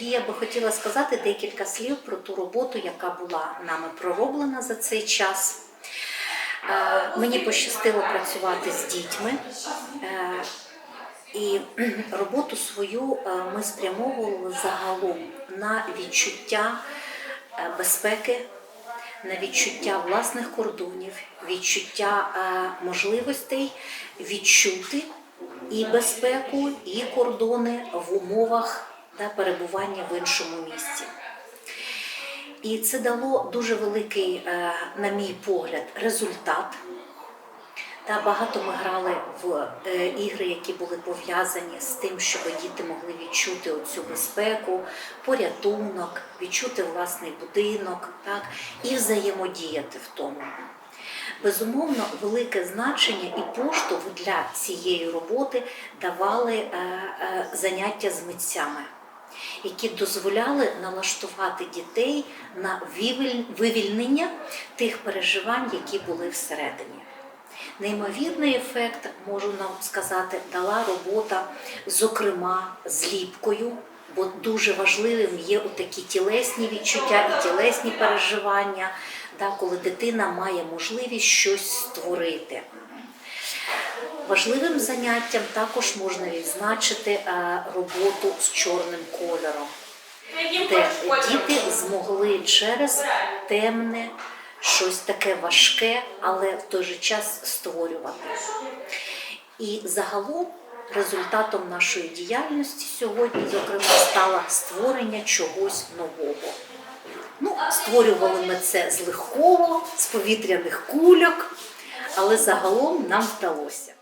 Я би хотіла сказати декілька слів про ту роботу, яка була нами пророблена за цей час. Е, Мені пощастило працювати з дітьми. Е, І роботу свою е, ми спрямовували загалом на відчуття безпеки, на відчуття власних кордонів, відчуття можливостей відчути і безпеку, і кордони в умовах да, перебування в іншому місці. І це дало дуже великий, е, на мій погляд, результат. Та багато ми грали в е, ігри, які були пов'язані з тим, щоб діти могли відчути оцю безпеку, порятунок, відчути власний будинок, так, і взаємодіяти в тому. Безумовно, велике значення і поштовх для цієї роботи давали е, заняття з митцями, які дозволяли налаштувати дітей на вивільнення тих переживань, які були всередині. Неймовірний ефект, можу нам сказати, дала робота, зокрема, з ліпкою, бо дуже важливим є такі тілесні відчуття і тілесні переживання, коли дитина має можливість щось створити. Важливим заняттям також можна відзначити е, роботу з чорним кольором, де діти змогли через темне, щось таке важке, але в той же час створювати. І загалом результатом нашої діяльності сьогодні, зокрема, стало створення чогось нового. Ну, створювали ми це з легкого, з повітряних кульок, але загалом нам вдалося.